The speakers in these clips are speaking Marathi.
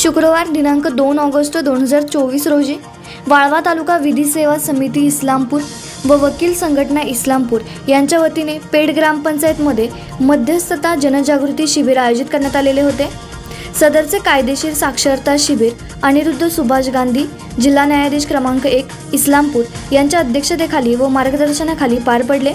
शुक्रवार दिनांक दोन ऑगस्ट दोन हजार चोवीस रोजी वाळवा तालुका विधी सेवा समिती इस्लामपूर व वकील संघटना इस्लामपूर यांच्या वतीने पेड ग्रामपंचायतमध्ये मध्यस्थता जनजागृती शिबिर आयोजित करण्यात आलेले होते. सदरचे कायदेशीर साक्षरता शिबिर अनिरुद्ध सुभाष गांधी जिल्हा न्यायाधीश क्रमांक एक इस्लामपूर यांच्या अध्यक्षतेखाली व मार्गदर्शनाखाली पार पडले.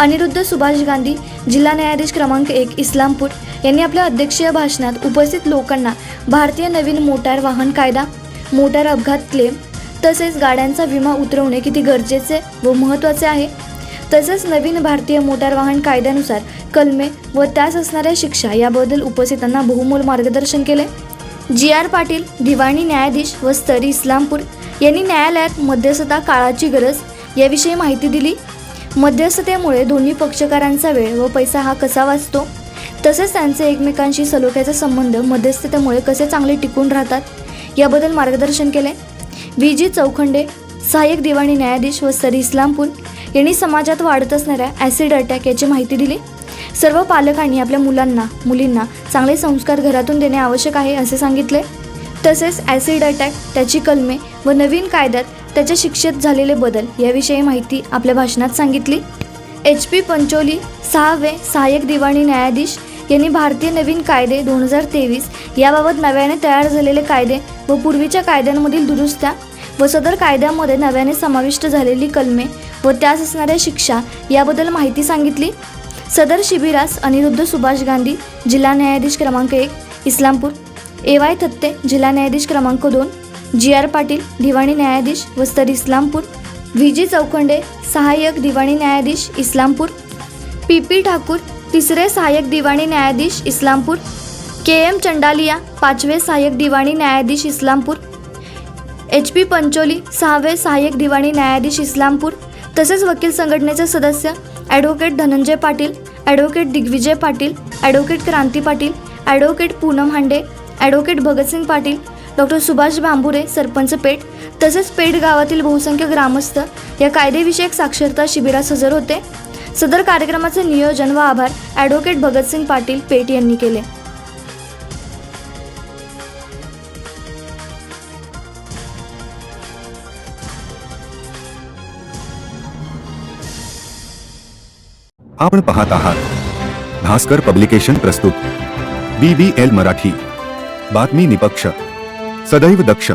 अनिरुद्ध सुभाष गांधी जिल्हा न्यायाधीश क्रमांक एक इस्लामपूर. यांनी आपल्या अध्यक्षीय भाषणात उपस्थित लोकांना भारतीय नवीन मोटार वाहन कायदा मोटार अपघात क्लेम तसेच गाड्यांचा विमा उतरवणे किती गरजेचे व महत्त्वाचे आहे. तसेच नवीन भारतीय मोटार वाहन कायद्यानुसार कलमे व त्यास असणाऱ्या शिक्षा याबद्दल उपस्थितांना बहुमोल मार्गदर्शन केले. जी आर पाटील दिवाणी न्यायाधीश व स्तरी इस्लामपूर यांनी न्यायालयात मध्यस्थता काळाची गरज याविषयी माहिती दिली. मध्यस्थतेमुळे दोन्ही पक्षकारांचा वेळ व पैसा हा कसा वाचतो? तसेच त्यांचे एकमेकांशी सलोख्याचे संबंध मध्यस्थतेमुळे कसे चांगले टिकून राहतात? याबद्दल मार्गदर्शन केले. व्ही. जी. चौखंडे सहाय्यक दिवाणी न्यायाधीश व सर इस्लामपूर यांनी समाजात वाढत असणाऱ्या ॲसिड अटॅक याची माहिती दिली. सर्व पालकांनी आपल्या मुलांना मुलींना चांगले संस्कार घरातून देणे आवश्यक आहे असे सांगितले. तसेच ॲसिड अटॅक त्याची कलमे व नवीन कायद्यात त्याच्या शिक्षेत झालेले बदल याविषयी माहिती आपल्या भाषणात सांगितली. एच पी पंचोली सहावे सहाय्यक दिवाणी न्यायाधीश यांनी भारतीय नवीन कायदे दोन हजार तेवीस याबाबत नव्याने तयार झालेले कायदे व पूर्वीच्या कायद्यांमधील दुरुस्त्या व सदर कायद्यामध्ये नव्याने समाविष्ट झालेली कलमे व त्यास असणाऱ्या शिक्षा याबद्दल माहिती सांगितली. सदर शिबिरास अनिरुद्ध सुभाष गांधी जिल्हा न्यायाधीश क्रमांक एक इस्लामपूर. ए वाय थत्ते जिल्हा न्यायाधीश क्रमांक दोन. जी आर पाटील दिवाणी न्यायाधीश वस्तर इस्लामपूर व्ही जी चौखंडे सहाय्यक दिवाणी न्यायाधीश इस्लामपूर पी पी ठाकूर तिसरे सहाय्यक दिवाणी न्यायाधीश इस्लामपूर के एम चंडालिया पाचवे सहाय्यक दिवाणी न्यायाधीश इस्लामपूर एच पी पंचोली सहावे सहाय्यक दिवाणी न्यायाधीश इस्लामपूर तसेच वकील संघटनेचे सदस्य advocate Dhananjay Patil advocate Digvijay Patil advocate Kranti Patil advocate Poonam Hande advocate Bhagatsingh Patil doctor Subhash Bambure sarpanch Peth तसेच पेठ गावातील बहुसंख्य ग्रामस्थ या कायदेविषयक साक्षरता शिबिरास हजर होते. सदर कार्यक्रमाचे नियोजन व आभार ॲडव्होकेट भगतसिंग पाटील पेठ यांनी केले. आपण पाहत आहात. भास्कर पब्लिकेशन प्रस्तुत. B B L Marathi. बातमी निपक्ष. सदैव दक्ष